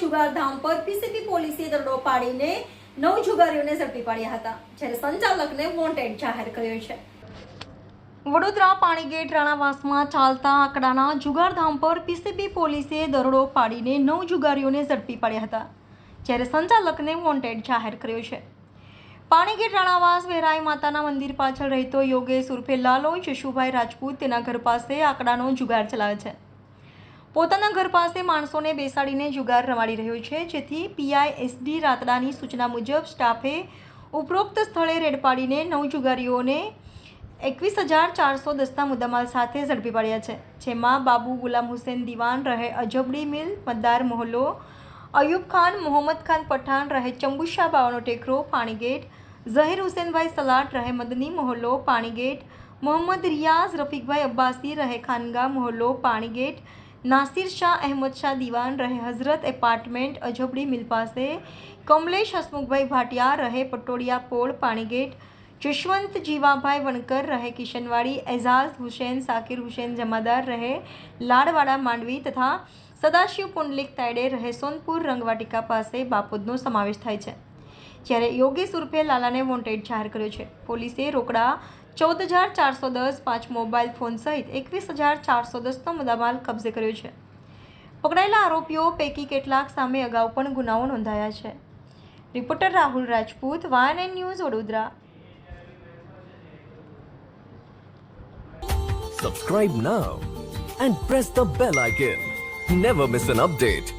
જુગારધામ પર પીસીબી પોલીસે દરોડો પાડીને નવ જુગારીઓને ઝડપી પાડ્યા હતા, જ્યારે સંચાલકને વોન્ટેડ જાહેર કર્યો છે. વડોદરા પાણીગેટ રાણાવાસમાં ચાલતા આંકડાના જુગારધામ પર પીસીબી પોલીસે દરોડો પાડીને નવ જુગારીઓને ઝડપી પાડ્યા હતા, જ્યારે સંચાલકને વોન્ટેડ જાહેર કર્યો છે. પાણીગેટ રાણાવાસ વેરાઈ માતાના મંદિર પાછળ રહેતો યોગેશ ઉર્ફે લાલો જશુભાઈ રાજપૂત તેના ઘર પાસે આંકડાનો જુગાર ચલાવે છે. પોતાના ઘર પાસે માણસોને બેસાડીને જુગાર રમાડી રહ્યો છે, જેથી પીઆઈ એસડી રાતડાની સૂચના મુજબ સ્ટાફે ઉપરોક્ત સ્થળે રેડ પાડીને નવ જુગારીઓને એકવીસ હજાર ચારસો દસના મુદ્દામાલ સાથે ઝડપી પાડ્યા છે, જેમાં બાબુ ગુલામ હુસેન દિવાન રહે અજબડી મિલ મતદાર મોહલ્લો, અયુબ ખાન, મોહમ્મદ ખાન પઠાણ રહે ચંબુશા બાવાનો ટેકરો, પાણીગેટ, ઝહીર હુસેનભાઈ સલાટ રહે મદની મોહલ્લો, પાણીગેટ, મોહમ્મદ રિયાઝ, રફીકભાઈ અબ્બાસી રહે ખાનગા મોહલ્લો, પાણીગેટ નાસિર શાહ અહેમદ શાહ દિવાન રહે હઝરત એપાર્ટમેન્ટ અજબડી મિલ પાસે. કમલેશ હસમુખભાઈ ભાટિયા રહે પટોડિયા પોળ પાણીગેટ. જશવંત જીવાભાઈ વણકર રહે કિશનવાડી. એઝાઝ હુસેન, સાકિર હુસેન જમાદાર રહે લાડવાડા માંડવી તથા સદાશિવ પુંડલિક તાયડે રહે સોનપુર રંગવાટિકા પાસે બાપુદનો સમાવેશ થાય છે. જ્યારે યોગેશ ઉર્ફે લાલાને વોન્ટેડ જાહેર કર્યો છે. પોલીસે રોકડા ચૌદ હજાર ચારસો દસ પાંચ મોબાઈલ ફોન સહિત એકવીસ હજાર ચારસો દસનો મુદ્દામાલ કબજે કર્યો છે પકડાયેલા આરોપીઓ પૈકી કેટલાક સામે અગાઉ પણ ગુનાઓ નોંધાયા છે reporter Rahul Rajput વાયન news Vadodara Subscribe now and press the bell icon. Never miss an update.